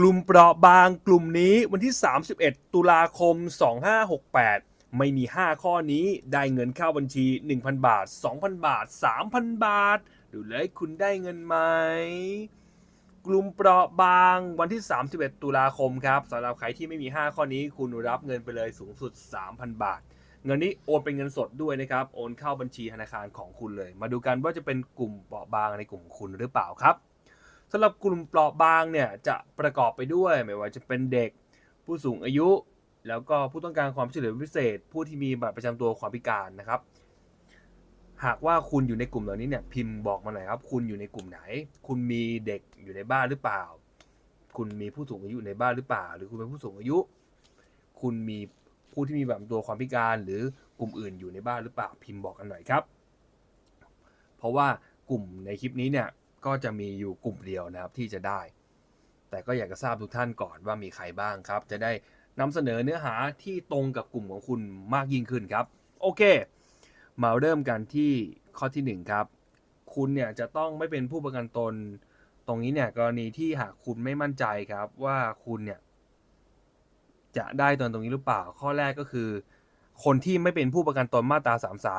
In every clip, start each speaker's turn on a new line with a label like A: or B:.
A: กลุ่มเปราะบางกลุ่มนี้วันที่ 31 ตุลาคม 2568 ไม่มี 5 ข้อนี้ได้เงินเข้าบัญชี 1,000 บาท 2,000 บาท 3,000 บาท ดูเลยคุณได้เงินไหม กลุ่มเปราะบางวันที่ 31 ตุลาคมครับสำหรับใครที่ไม่มี 5 ข้อนี้คุณรับเงินไปเลยสูงสุด 3,000 บาท เงินนี้โอนเป็นเงินสดด้วยนะครับ โอนเข้าบัญชีธนาคารของคุณเลย มาดูกันว่าจะเป็นกลุ่มเปราะบางในกลุ่มคุณหรือเปล่าครับ สำหรับกลุ่มเปราะบางเนี่ยจะประกอบไปด้วย ไม่ว่าจะเป็นเด็ก ผู้สูงอายุ แล้วก็ผู้ต้องการความช่วยเหลือพิเศษ ผู้ที่มีบัตรประจำตัวความพิการนะครับ หากว่าคุณอยู่ในกลุ่มเหล่านี้เนี่ยพิมพ์บอกมาหน่อยครับ คุณอยู่ในกลุ่มไหน คุณมีเด็กอยู่ในบ้านหรือเปล่า คุณมีผู้สูงอายุในบ้านหรือเปล่า หรือคุณเป็นผู้สูงอายุ คุณมีผู้ที่มีแบบตัวความพิการ หรือกลุ่มอื่นอยู่ในบ้านหรือเปล่าพิมพ์บอกกันหน่อยครับ เพราะว่ากลุ่มในคลิปนี้เนี่ย ก็จะมีอยู่กลุ่มเดียวนะครับที่จะได้ แต่ก็อยากจะทราบทุกท่านก่อนว่ามีใครบ้างครับ จะได้นำเสนอเนื้อหาที่ตรงกับกลุ่มของคุณมากยิ่งขึ้นครับ โอเค มาเริ่มกันที่ข้อที่หนึ่งครับ คุณเนี่ยจะต้องไม่เป็นผู้ประกันตน ตรงนี้เนี่ยกรณีที่หากคุณไม่มั่นใจครับว่าคุณเนี่ยจะได้ตอนตรงนี้หรือเปล่า ข้อแรกก็คือ คนที่ไม่เป็นผู้ประกันตนมาตรา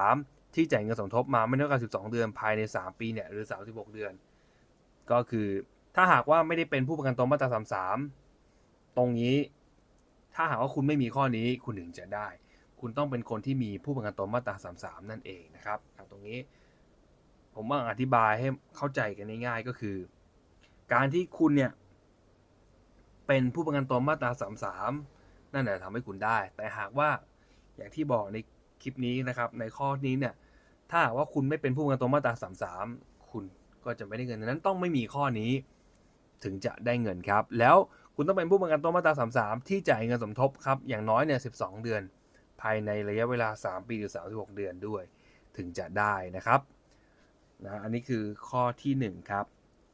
A: 33 ที่จ่ายเงินสมทบมาไม่น้อยกว่า12 เดือนภายใน 3 ปีเนี่ยหรือ 36 เดือน ก็คือ ถ้าหากว่าไม่ได้เป็นผู้ประกันตนมาตรา33ตรงนี้ ถ้าหากว่าคุณไม่มีข้อนี้คุณถึงจะได้ คุณต้องเป็นคนที่มีผู้ประกันตนมาตรา33นั่นเองนะครับตรงนี้ ผมว่าอธิบายให้เข้าใจกันง่ายๆก็คือ การที่คุณเนี่ย เป็นผู้ประกันตนมาตรา33นั่นแหละทำให้คุณได้ แต่หากว่าอย่างที่บอกในคลิปนี้นะครับ ในข้อนี้เนี่ย ถ้าว่าคุณไม่เป็นผู้ประกันตนมาตรา33คุณ ก็จะไม่ได้เงินดังนั้นต้องไม่มีข้อนี้ ถึงจะได้เงินครับ แล้วคุณต้องเป็นผู้ประกันตนมาตรา33 ที่จ่ายเงินสมทบครับอย่างน้อยเนี่ย12 เดือน ภายในระยะเวลา 3 ปีหรือ 36 เดือนด้วย ถึงจะได้นะครับนะอันนี้คือข้อทีหนึ่1 ครับ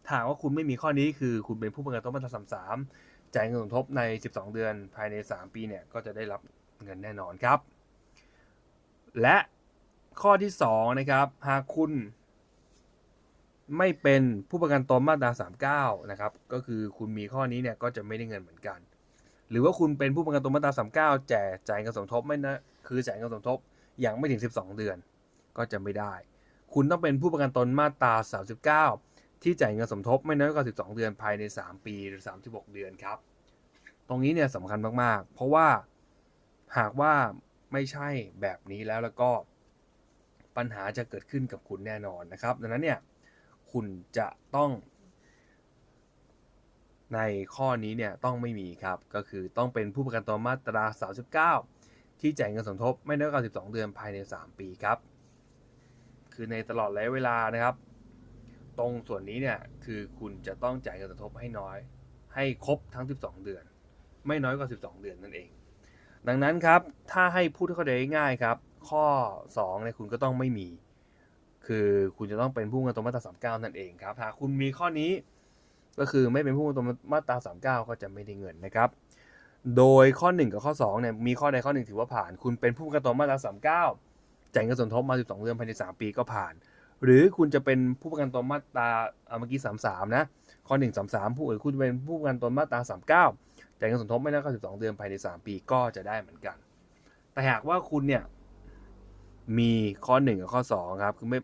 A: ถ้าว่าคุณไม่มีข้อนี้คือคุณเป็นผู้ประกันตนมาตรา33จ่ายเงินสมทบใน 12 เดือน ภายใน 3 ปีเนี่ยก็จะได้รับเงินแน่นอนครับ และข้อที่2นะครับหากคุณ ไม่เป็นผู้ประกันตนมาตรา 39 นะครับ ก็คือคุณมีข้อนี้เนี่ยก็จะไม่ได้เงินเหมือนกัน หรือว่าคุณเป็นผู้ประกันตนมาตรา 39แต่จ่ายเงินสมทบไม่นะคือจ่ายเงินสมทบอย่างไม่ถึง 12 เดือน ก็จะไม่ได้ คุณต้องเป็นผู้ประกันตนมาตรา 39 ที่จ่ายเงินสมทบไม่น้อยกว่า 12 เดือนภายใน 3 ปีหรือ 36 เดือนครับ ตรงนี้เนี่ยสำคัญมากๆ เพราะว่าหากว่าไม่ใช่แบบนี้แล้วแล้วก็ปัญหาจะเกิดขึ้นกับคุณแน่นอนนะครับ ดังนั้นเนี่ย คุณจะต้อง ในข้อนี้เนี่ยต้องไม่มีครับ ก็คือต้องเป็นผู้ประกันตนมาตรา 39 ที่จ่ายเงินสมทบไม่น้อยกว่า12 เดือนภายใน 3 ปีครับ คือในตลอดระยะเวลานะครับ ตรงส่วนนี้เนี่ยคือคุณจะต้องจ่ายเงินสมทบให้น้อย ให้ครบทั้ง 12 เดือน ไม่น้อยกว่า 12 เดือนนั่นเอง ดังนั้นครับถ้าให้พูดเข้าใจง่ายครับ ข้อ 2 เนี่ยคุณก็ต้องไม่มี คือคุณจะต้องเป็นผู้ประกันตนมาตรา39นั่นเองครับหากคุณมีข้อนี้ ก็คือไม่เป็นผู้ประกันตนมาตรา39ก็จะไม่ได้เงินนะครับ โดยข้อ 1 กับข้อ2เนี่ยมีข้อใดข้อหนึ่งถือว่าผ่าน คุณเป็นผู้ประกันตนมาตรา39จ่ายเงินสมทบมา 12 เดือนภายใน 3 ปีก็ผ่าน หรือคุณจะเป็นผู้ประกันตนมาตราอ่าเมื่อกี้ 33 นะ ข้อ 1 33 ผู้อื่นคุณเป็นผู้ประกันตนมาตรา 39 จ่ายเงินสมทบไม่น้อยกว่า12 เดือนภายใน 3 ปีก็จะได้เหมือนกัน แต่หากว่าคุณเนี่ยมีข้อ 1 กับข้อ 2 ครับ คือไม่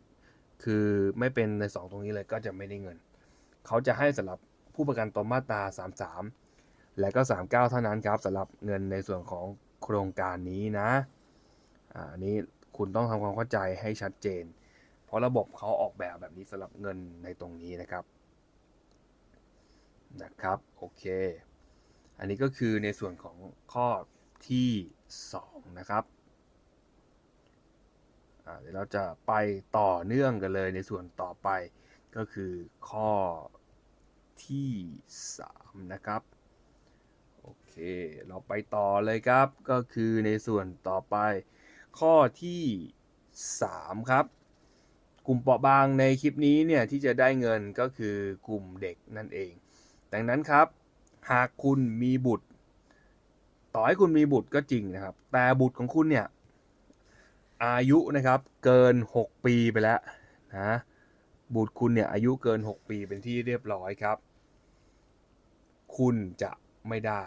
A: คือไม่เป็นใน 2 ตรงนี้เลยก็จะไม่ได้เงิน เขาจะให้สำหรับผู้ประกันตนมาตรา 33 และก็ 39 เท่านั้นครับสำหรับเงินในส่วนของโครงการนี้นะอันนี้คุณต้องทำความเข้าใจให้ชัดเจน เพราะระบบเขาออกแบบแบบนี้สำหรับเงินในตรงนี้นะครับนะครับโอเค อันนี้ก็คือในส่วนของข้อที่ 2 นะครับ เดี๋ยวเราจะไปต่อเนื่องกันเลยในส่วนต่อไปก็คือข้อที่ 3 นะครับโอเค เราไปต่อเลยครับ ก็คือในส่วนต่อไป ข้อที่ 3 ครับ กลุ่มเปราะบางในคลิปนี้เนี่ยที่จะได้เงินก็คือกลุ่มเด็กนั่นเอง ดังนั้นครับ หากคุณมีบุตร ต่อให้คุณมีบุตรก็จริงนะครับ แต่บุตรของคุณเนี่ย อายุนะครับเกิน 6 ปีไปแล้วนะบุตรคุณเนี่ยอายุเกิน 6 ปีเป็นที่เรียบร้อยครับ คุณจะไม่ได้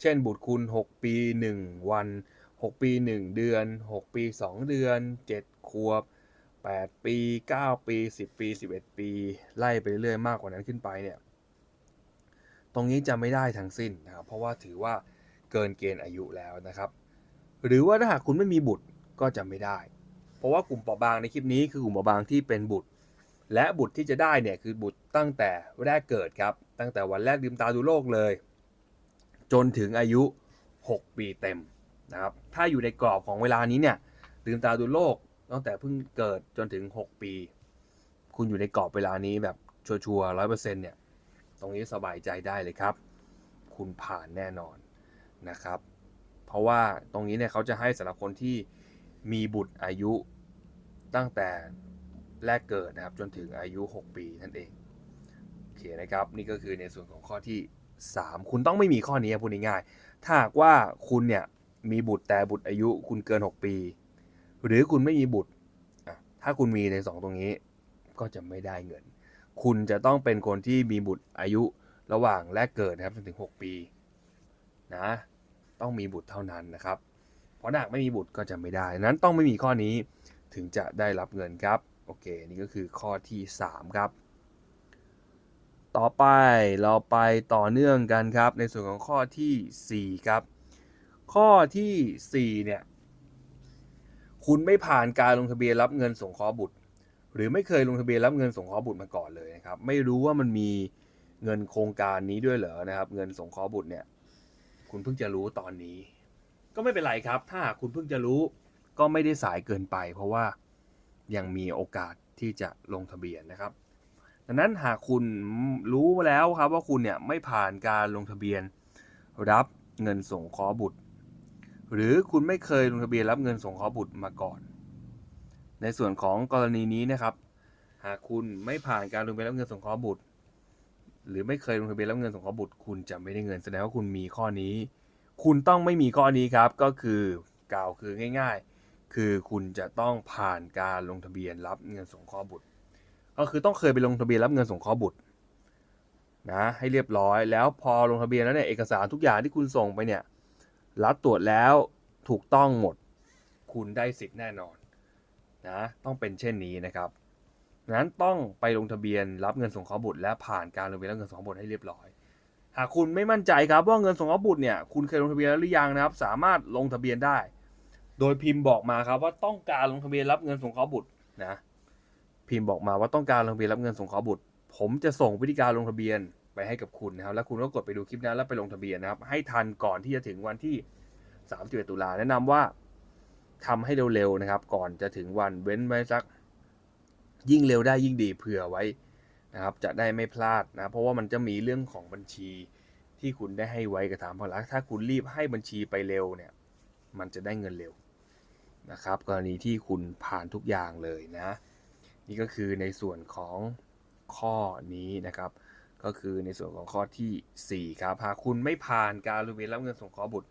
A: เช่นบุตรคุณ 6 ปี 1 วัน 6 ปี 1 เดือน 6 ปี 2 เดือน 7 ขวบ 8 ปี 9 ปี 10 ปี 11 ปี ไล่ไปเรื่อยมากกว่านั้นขึ้นไปเนี่ยตรงนี้จะไม่ได้ทั้งสิ้นนะครับเพราะว่าถือว่าเกินเกณฑ์อายุแล้วนะครับ หรือว่าถ้าหากคุณไม่มีบุตร ก็จะไม่ได้ เพราะว่ากลุ่มเปราะบางในคลิปนี้คือกลุ่มเปราะบางที่เป็นบุตร และบุตรที่จะได้เนี่ยคือบุตรตั้งแต่แรกเกิดครับ ตั้งแต่วันแรกลืมตาดูโลกเลย จนถึงอายุ 6 ปีเต็มนะครับถ้าอยู่ในกรอบของเวลานี้เนี่ยลืมตาดูโลกตั้งแต่เพิ่งเกิดจนถึง 6 ปี คุณอยู่ในกรอบเวลานี้แบบชัวร์ร้อยเปอร์เซ็นต์เนี่ยตรงนี้สบายใจได้เลยครับ คุณผ่านแน่นอนนะครับ เพราะว่าตรงนี้เนี่ยเขาจะให้สำหรับคนที่ มีบุตรอายุตั้งแต่แรกเกิดนะครับ จนถึงอายุ 6 ปีนั่นเองโอเคนะครับ นี่ก็คือในส่วนของข้อที่ 3 คุณต้องไม่มีข้อนี้พูดง่ายๆถ้าหากว่าคุณเนี่ยมีบุตรแต่บุตรอายุคุณเกิน 6 ปี หรือคุณไม่มีบุตรถ้าคุณมีใน 2 ตรงนี้ ก็จะไม่ได้เงิน คุณจะต้องเป็นคนที่มีบุตรอายุระหว่างแรกเกิดนะครับจนถึง 6 ปีนะต้องมีบุตรเท่านั้นนะครับ เพราะถ้าหากไม่มีบุตรก็จะไม่ได้ นั้นต้องไม่มีข้อนี้ถึงจะได้รับเงินครับ โอเค นี่ก็คือข้อที่ 3 ครับ ต่อไปเราไปต่อเนื่องกันครับ ในส่วนของข้อทีสี่4 ครับ ข้อทีสี่ 4 เนี่ย คุณไม่ผ่านการลงทะเบียนรับเงินสงเคราะห์บุตร หรือไม่เคยลงทะเบียนรับเงินสงเคราะห์บุตรมาก่อนเลยนะครับ ไม่รู้ว่ามันมีเงินโครงการนี้ด้วยเหรอนะครับ เงินสงเคราะห์บุตรเนี่ย คุณเพิ่งจะรู้ตอนนี้ ก็ไม่เป็นไรครับ ถ้าหากคุณเพิ่งจะรู้ก็ไม่ได้สายเกินไป เพราะว่ายังมีโอกาสที่จะลงทะเบียนนะครับ ดังนั้นหากคุณรู้แล้วครับว่าคุณเนี่ยไม่ผ่านการลงทะเบียนรับเงินส่งเคราะห์บุตร หรือคุณไม่เคยลงทะเบียนรับเงินส่งเคราะห์บุตรมาก่อน ในส่วนของกรณีนี้นะครับ หากคุณไม่ผ่านการลงทะเบียนรับเงินส่งเคราะห์บุตร หรือไม่เคยลงทะเบียนรับเงินส่งเคราะห์บุตร คุณจะไม่ได้เงินแสดงว่าคุณมีข้อนี้ คุณต้องไม่มีข้อนี้ครับก็คือกล่าวคือง่าย ๆ คือคุณจะต้องผ่านการลงทะเบียนรับเงินสงเคราะห์บุตร ก็คือต้องเคยไปลงทะเบียนรับเงินสงเคราะห์บุตรนะให้เรียบร้อยแล้วพอลงทะเบียนแล้วเนี่ยเอกสารทุกอย่างที่คุณส่งไปเนี่ยรัฐตรวจแล้วถูกต้องหมด คุณได้สิทธิ์แน่นอนนะต้องเป็นเช่นนี้นะครับนั้นต้องไปลงทะเบียนรับเงินสงเคราะห์บุตรและผ่านการลงทะเบียนรับเงินสงเคราะห์บุตรให้เรียบร้อย หากคุณไม่มั่นใจครับว่าเงินสงเคราะห์บุตรเนี่ยคุณเคยลงทะเบียนแล้วหรือยังนะครับ สามารถลงทะเบียนได้ โดยพิมพ์บอกมาครับว่าต้องการลงทะเบียนรับเงินสงเคราะห์บุตรนะพิมพ์บอกมาว่าต้องการลงทะเบียนรับเงินสงเคราะห์บุตร ผมจะส่งวิธีการลงทะเบียนไปให้กับคุณนะครับ แล้วคุณก็กดไปดูคลิปนั้นแล้วไปลงทะเบียนนะครับ ให้ทันก่อนที่จะถึงวันที่31ตุลาแนะนำว่าทำให้เร็วๆนะครับ ก่อนจะถึงวันเว้นไว้สัก ยิ่งเร็วได้ยิ่งดีเผื่อไว้ นะครับจะได้ไม่พลาดนะเพราะว่ามันจะมีเรื่องของบัญชีที่คุณได้ให้ไว้กับทางภาครัฐถ้าคุณรีบให้บัญชีไปเร็วเนี่ยมันจะได้เงินเร็วนะครับกรณีที่คุณผ่านทุกอย่างเลยนะนี่ก็คือในส่วนของข้อนี้นะครับ ก็คือในส่วนของข้อทีสี่ 4 ครับหากคุณไม่ผ่านการลงทะเบียนรับเงินสงเคราะห์บุตร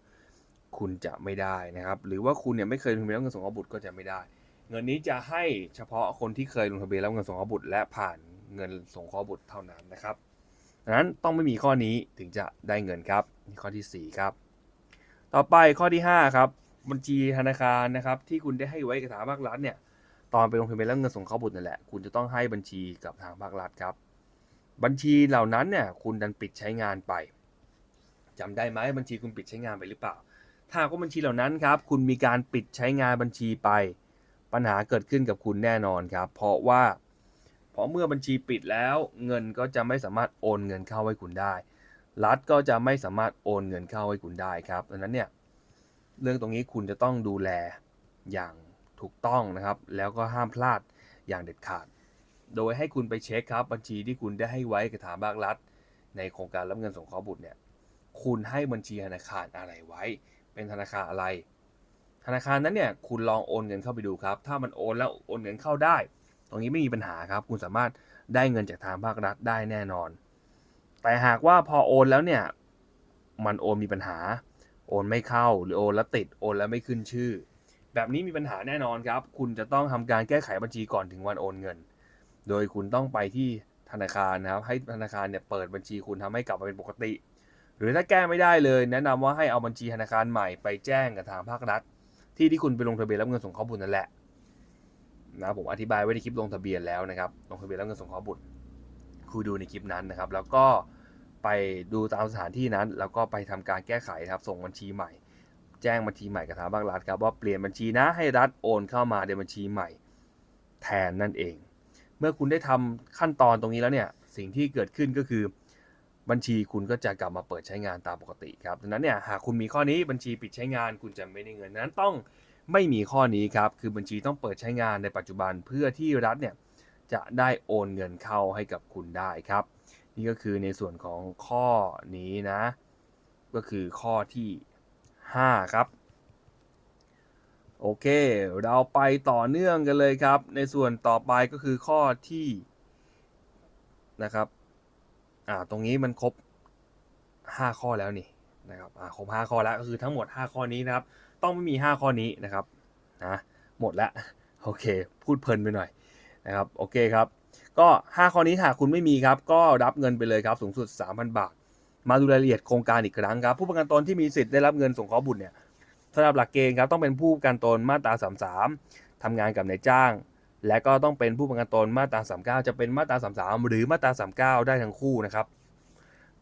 A: คุณจะไม่ได้นะครับ หรือว่าคุณเนี่ยไม่เคยลงทะเบียนรับเงินสงเคราะห์บุตรก็จะไม่ได้ เงินนี้จะให้เฉพาะคนที่เคยลงทะเบียนรับเงินสงเคราะห์บุตรและผ่าน เงินสงเคราะห์บุตรเท่านั้นนะครับดังนั้นต้องไม่มีข้อนี้ถึงจะได้เงินครับข้อที่สี่ครับ ต่อไปข้อที่ห้าครับ บัญชีธนาคารนะครับ ที่คุณได้ให้ไว้กับทางภาครัฐเนี่ยตอนไปลงทะเบียนรับเงินสงเคราะห์บุตรนั่นแหละคุณจะต้องให้บัญชีกับทางภาครัฐครับ บัญชีเหล่านั้นเนี่ยคุณดันปิดใช้งานไปจำได้ไหมบัญชีคุณปิดใช้งานไปหรือเปล่า ถ้ากว่าบัญชีเหล่านั้นครับ คุณมีการปิดใช้งานบัญชีไป ปัญหาเกิดขึ้นกับคุณแน่นอนครับ เพราะว่า เพราะเมื่อบัญชีปิดแล้ว เงินก็จะไม่สามารถโอนเงินเข้าให้คุณได้ รัฐก็จะไม่สามารถโอนเงินเข้าให้คุณได้ครับดังนั้นเนี่ยเรื่องตรงนี้คุณจะต้องดูแลอย่างถูกต้องนะครับ แล้วก็ห้ามพลาดอย่างเด็ดขาด โดยให้คุณไปเช็คครับ บัญชีที่คุณได้ให้ไว้กับทางภาครัฐ ในโครงการรับเงินสงเคราะห์บุตรเนี่ยคุณให้บัญชีธนาคารอะไรไว้ เป็นธนาคารอะไร ธนาคารนั้นเนี่ยคุณลองโอนเงินเข้าไปดูครับ ถ้ามันโอนแล้วโอนเงินเข้าได้ ตรงนี้ไม่มีปัญหาครับ คุณสามารถได้เงินจากทางภาครัฐได้แน่นอน แต่หากว่าพอโอนแล้วเนี่ย มันโอนมีปัญหา โอนไม่เข้าหรือโอนแล้วติดโอนแล้วไม่ขึ้นชื่อ แบบนี้มีปัญหาแน่นอนครับ คุณจะต้องทำการแก้ไขบัญชีก่อนถึงวันโอนเงิน โดยคุณต้องไปที่ธนาคารนะครับ ให้ธนาคารเนี่ยเปิดบัญชีคุณทำให้กลับมาเป็นปกติ หรือถ้าแก้ไม่ได้เลย แนะนำว่าให้เอาบัญชีธนาคารใหม่ไปแจ้งกับทางภาครัฐ ที่ที่คุณไปลงทะเบียนรับเงินสงเคราะห์บุตรนั่นแหละ นะผมอธิบายไว้ในคลิปลงทะเบียนแล้วนะครับ ลงทะเบียนรับเงินสงเคราะห์บุตรคุยดูในคลิปนั้นนะครับ แล้วก็ไปดูตามสถานที่นั้น แล้วก็ไปทำการแก้ไขครับ ส่งบัญชีใหม่ แจ้งบัญชีใหม่กับทางภาครัฐครับว่าเปลี่ยนบัญชีนะให้รัฐโอนเข้ามาในบัญชีใหม่ แทนนั่นเอง เมื่อคุณได้ทำขั้นตอนตรงนี้แล้วเนี่ยสิ่งที่เกิดขึ้นก็คือบัญชีคุณก็จะกลับมาเปิดใช้งานตามปกติครับดังนั้นเนี่ยหากคุณมีข้อนี้บัญชีปิดใช้งานคุณจะไม่ได้เงินนั้นต้อง ไม่มีข้อนี้ครับ คือบัญชีต้องเปิดใช้งานในปัจจุบันเพื่อที่รัฐเนี่ยจะได้โอนเงินเข้าให้กับคุณได้ครับ นี่ก็คือในส่วนของข้อนี้นะ ก็คือข้อที่ 5 ครับ โอเค เราไปต่อเนื่องกันเลยครับ ในส่วนต่อไปก็คือข้อที่นะครับอ่าตรงนี้มันครบ 5 ข้อแล้วนี่นะครับอ่าครบ 5 ข้อแล้วก็คือทั้งหมด 5 ข้อนี้นะครับ ต้องไม่มี 5 ข้อนี้นะครับนะหมดแล้วโอเค พูดเพลินไปหน่อยนะครับโอเคครับ ก็ 5 ข้อนี้หากคุณไม่มีครับ ก็รับเงินไปเลยครับสูงสุด 3,000 บาท มาดูรายละเอียดโครงการอีกครั้งครับ ผู้ประกันตนที่มีสิทธิ์ได้รับเงินสงเคราะห์บุตรเนี่ยสำหรับหลักเกณฑ์ครับต้องเป็นผู้ประกันตนมาตรา 33ทำงานกับนายจ้าง และก็ต้องเป็นผู้ประกันตนมาตรา 39 จะเป็นมาตรา 33 หรือมาตรา 39 ได้ทั้งคู่นะครับ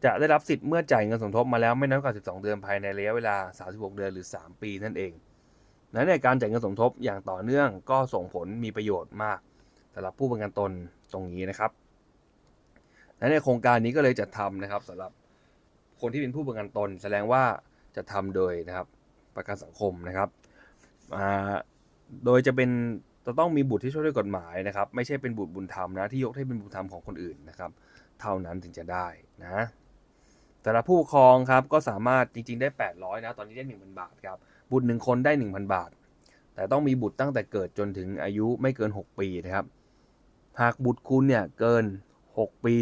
A: จะได้รับสิทธิ์เมื่อจ่ายเงินสมทบมาแล้วไม่น้อยกว่า 12 เดือนภายในระยะเวลา 36 เดือนหรือ 3 ปีนั่นเองและในการจ่ายเงินสมทบอย่างต่อเนื่องก็ส่งผลมีประโยชน์มากสำหรับผู้ประกันตนตรงนี้นะครับและในโครงการนี้ก็เลยจะทำนะครับสำหรับคนที่เป็นผู้ประกันตน แสดงว่าจะทำโดยนะครับประกันสังคมนะครับโดยจะเป็นจะต้องมีบุตรที่ช่วยด้วยกฎหมายนะครับ ไม่ใช่เป็นบุตรบุญธรรมนะที่ยกให้เป็นบุญธรรมของคนอื่นนะครับ เท่านั้นถึงจะได้นะ แต่ละผู้ปกครองครับก็สามารถจริง ๆได้ 800 นะ ตอนนี้ได้ 1,000 บาทครับ บุตรหนึ่งคนได้ 1,000 บาท แต่ต้องมีบุตรตั้งแต่เกิดจนถึงอายุไม่เกิน 6 ปีนะครับ หากบุตรคุณเนี่ยเกิน 6 ปี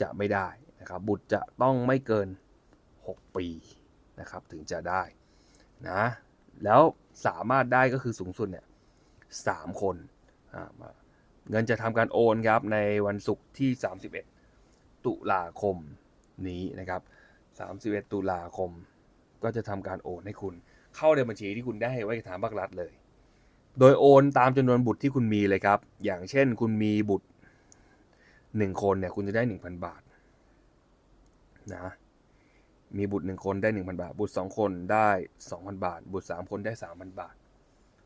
A: จะไม่ได้นะครับ บุตรจะต้องไม่เกิน 6 ปีนะครับถึงจะได้นะ แล้วสามารถได้ก็คือสูงสุดเนี่ยสามคนเงินจะทำการโอนครับในวันศุกร์ที่ 31 ตุลาคม นี้นะครับ 31 ตุลาคม ก็จะทำการโอนให้คุณ เข้าในบัญชีที่คุณได้ไว้กับทางภาครัฐเลย โดยโอนตามจำนวนบุตรที่คุณมีเลยครับ อย่างเช่นคุณมีบุตรหนึ่งคนเนี่ยคุณจะได้หนึ่งพันบาทนะมีบุตรหนึ่งคนได้หนึ่งพันบาท บุตรสองคนได้สองพันบาท บุตรสามคนได้สามพันบาท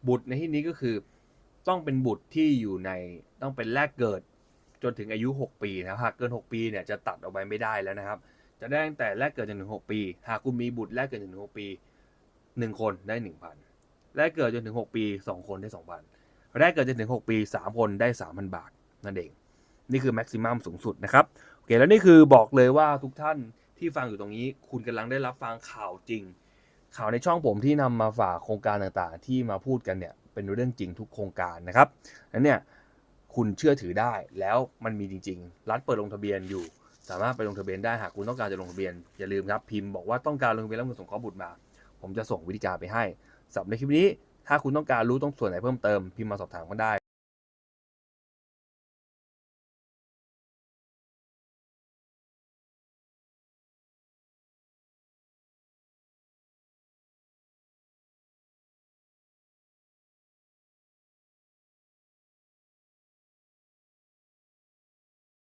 A: บุตรในที่นี้ก็คือต้องเป็นบุตรที่อยู่ในต้องเป็นแรกเกิด จนถึงอายุ 6 ปีนะครับหากเกิน 6 ปีเนี่ยจะตัดออกไปไม่ได้แล้วนะครับ จะได้ตั้งแต่แรกเกิดจนถึง 6 ปี หากคุณมีบุตรแรกเกิดจนถึง 6 ปี 1 คนได้ 1,000แรกเกิดจนถึง 6 ปี 2 คนได้ 2,000แรกเกิดจนถึง 6 ปี 3 คนได้ 3,000 บาทนั่นเอง นี่คือแม็กซิมัมสูงสุดนะครับโอเคแล้วนี่คือบอกเลยว่าทุกท่านที่ฟังอยู่ตรงนี้ คุณกำลังได้รับฟังข่าวจริง ข่าวในช่องผมที่นำมาฝากโครงการต่างๆ ที่มาพูดกันเนี่ยเป็นเรื่องจริงทุกโครงการนะครับนั้นเนี่ย คุณเชื่อถือได้ แล้วมันมีจริง ๆ รัฐเปิดลงทะเบียนอยู่ สามารถไปลงทะเบียนได้หากคุณต้องการจะลงทะเบียนอย่าลืมครับพิมพ์บอกว่าต้องการลงทะเบียนแล้วคุณส่งข้อบุตรมา ผมจะส่งวิธีการไปให้สำหรับในคลิปนี้ ถ้าคุณต้องการรู้ต้องส่วนไหนเพิ่มเติมพิมพ์มาสอบถามกันได้